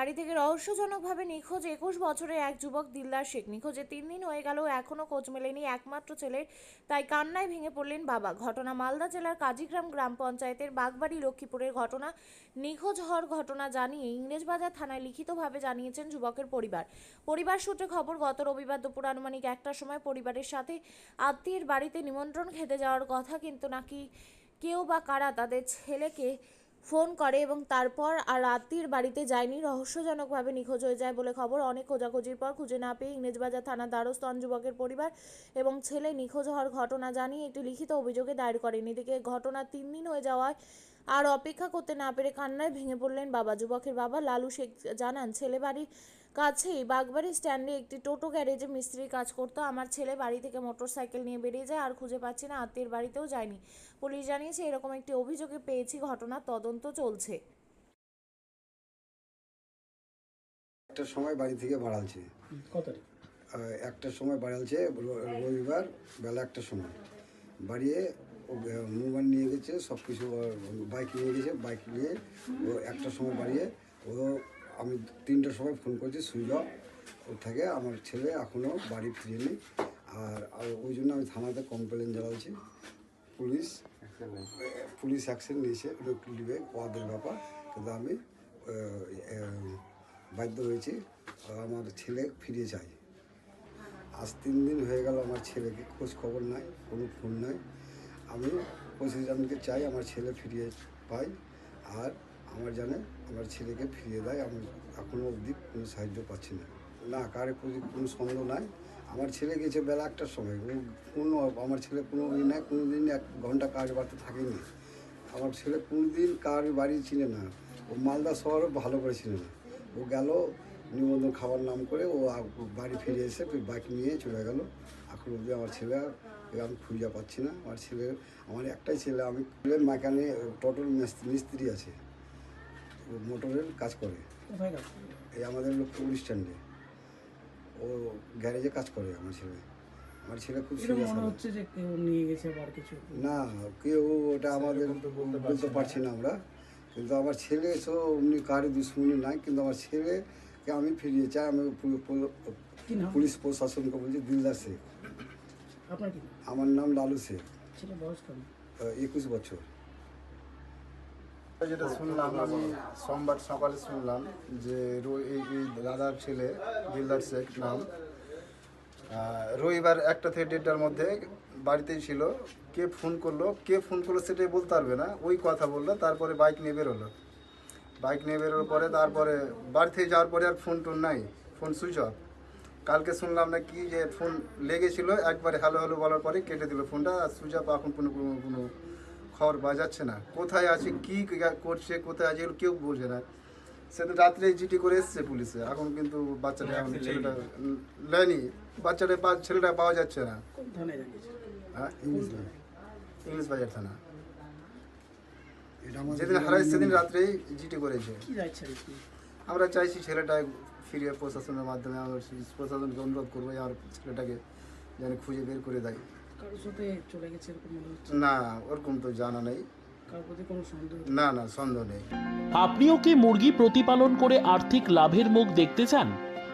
বাড়ি থেকে রহস্যজনকভাবে নিখোঁজ একুশ বছরের এক যুবক দিলদার শেখ। নিখোঁজে তিন দিন হয়ে গেল এখনও খোঁজ মেলেনি একমাত্র ছেলের, তাই কান্নায় ভেঙে পড়লেন বাবা। ঘটনা মালদা জেলার কাজীগ্রাম গ্রাম পঞ্চায়েতের বাগবাড়ি লক্ষ্মীপুরের ঘটনা। নিখোঁজ হওয়ার ঘটনা জানিয়ে ইংরেজবাজার থানায় লিখিতভাবে জানিয়েছেন যুবকের পরিবার। পরিবার সূত্রে খবর, গত রবিবার দুপুর আনুমানিক একটার সময় পরিবারের সাথে আত্মীয়ের বাড়িতে নিমন্ত্রণ খেতে যাওয়ার কথা, কিন্তু নাকি কেউ বা কারা তাদের ছেলেকে ফোন করে এবং তারপর আর রাত্রির বাড়িতে যায়নি। রহস্যজনকভাবে নিখোঁজ হয়ে যায় বলে খবর। অনেক খোঁজাখুঁজির পর খুঁজে না পেয়ে ইংরেজবাজার থানার দ্বারস্থ যুবকের পরিবার এবং ছেলে নিখোঁজ হওয়ার ঘটনা জানিয়ে একটি লিখিত অভিযোগে দায়ের করেন। এদিকে ঘটনা তিন দিন হয়ে যাওয়ায় আর অপেক্ষা করতে না পেরে কান্নায় ভেঙে পড়লেন বাবা। যুবকের বাবা লালু শেখ জানান ছেলে বাড়ির কাছেই বাগবাড়ি স্ট্যান্ডে একটি টোটো গ্যারেজে মিস্ত্রির কাজ করতো। আমার ছেলে বাড়ি থেকে মোটর সাইকেল নিয়ে বেরিয়ে যায় আর খুঁজে পাচ্ছি না আত্মীয়ের বাড়িতেও যায়নি। পুলিশ জানিয়েছে এরকম একটি অভিযোগে পেয়েছি ঘটনার তদন্ত চলছে। একটার সময় বাড়ি থেকে বাড়ালছে কত একটার সময় বাড়ালছে রবিবার বেলা একটার সময়। বাড়িয়ে মোবাইল নিয়ে গেছে সব কিছু বাইক নিয়ে গেছে, বাইক নিয়ে ও একটার সময় বাড়িয়ে, ও আমি তিনটার সময় ফোন করেছি সুইচ অফ ও থেকে আমার ছেলে এখনও বাড়ি ফিরেনি। আর আর ওই জন্য আমি থানাতে কমপ্লেন জানাচ্ছি। পুলিশ পুলিশ অ্যাকশন নিয়েছে নেবে ওদের ব্যাপার। কিন্তু আমি বাধ্য হয়েছি, আমার ছেলে ফিরে যায়। আজ তিন দিন হয়ে গেল আমার ছেলেকে, খোঁজ খবর নাই, কোনো ফোন নাই। আমি প্রশাসনকে চাই আমার ছেলে ফিরিয়ে পাই, আর আমার জানে আমার ছেলেকে ফিরিয়ে দেয়, আমি এখনও অবধি কোনো সাহায্য পাচ্ছি না। না, কারে কোনো সন্দেহ নাই। আমার ছেলে গেছে বেলা একটার সময়। ও কোনো, আমার ছেলে কোনো ই নাই কোনো দিন এক ঘণ্টা কাজ বাড়তে থাকেনি। আমার ছেলে কোনো দিন কার বাড়ি ছিল না। ও মালদা শহরও ভালো করে ছিল না। ও গেল নিমন্ত্রণ খাওয়ার নাম করে ও বাড়ি ফিরে এসে বাইক নিয়ে চলে গেল। এখন অবধি আমার ছেলে আর আমি খুঁজে পাচ্ছি না। আমার ছেলে আমার একটাই ছেলে আমি মেকানে টোটাল মিস্ত্রি আছে। ও মোটরের কাজ করে? এই আমাদের লক্ষ্মীপুর স্ট্যান্ডে ও গ্যারেজে কাজ করে আমার ছেলে। আমার ছেলে খুব এরকম সিরিয়াস হচ্ছে যে কেউ নিয়ে গেছে আবার কিছু? না কেউ ওটা আমাদের বলতে পারছি না। আমরা। কিন্তু আমার ছেলে সো অমনি কারও দুশ্মনী নাই। কিন্তু আমার ছেলেকে আমি ফিরিয়ে চাই আমি পুলিশ প্রশাসনকে বলছি দিলদার শেখ? আমার নাম লালু শেখ। একুশ বছর। যেটা শুনলাম আমি সোমবার সকালে শুনলাম যে এই দাদার ছেলে দিলদার শেখ নাম রবিবার একটা থেকে দেড়টার মধ্যে বাড়িতেই ছিল। কে ফোন করল? কে ফোন করল সেটাই বলতে পারবে না। ওই কথা বলল তারপরে বাইক নিয়ে বেরোলো বাইক নিয়ে বেরোর পরে তারপরে বাড়ি থেকে যাওয়ার পরে আর ফোন টোন নাই ফোন সুইচ অফ কালকে শুনলাম না কি যে ফোন লেগেছিল একবারে হ্যালো হ্যালো বলার পরে কেটে দিল ফোনটা আর সুইচ অফ এখন কোনো কোনো কোনো খবর বাজাচ্ছে না। কোথায় আছে কি করছে কোথায় আছে এগুলো কেউ বোঝে না। সে তো রাত্রে জিটি করে এসছে পুলিশে এখন কিন্তু বাচ্চাটা এখন ছেলেটা লেয়নি বাচ্চাটা ছেলেটা পাওয়া যাচ্ছে না। হ্যাঁ ইংলিশ ইংলিশ বাজার থানা। এটা আমাদের যেদিন হারাই সেদিন রাত্রেই জিটি করেছে। কি যাচ্ছে আমরা চাইছি ছেলেটা ফিরিয়ে প্রশাসনের মাধ্যমে আমরা প্রশাসনকে অনুরোধ করব যে আমার ছেলেটাকে যেন খুঁজে বের করে দেয়। কারোর সাথে চলে গেছে এরকম মনে হচ্ছে? না ওরকম তো জানা নেই? না না সন্দেহ নেই। আপনিও কি মুরগি প্রতিপালন করে আর্থিক লাভের মুখ দেখতে চান?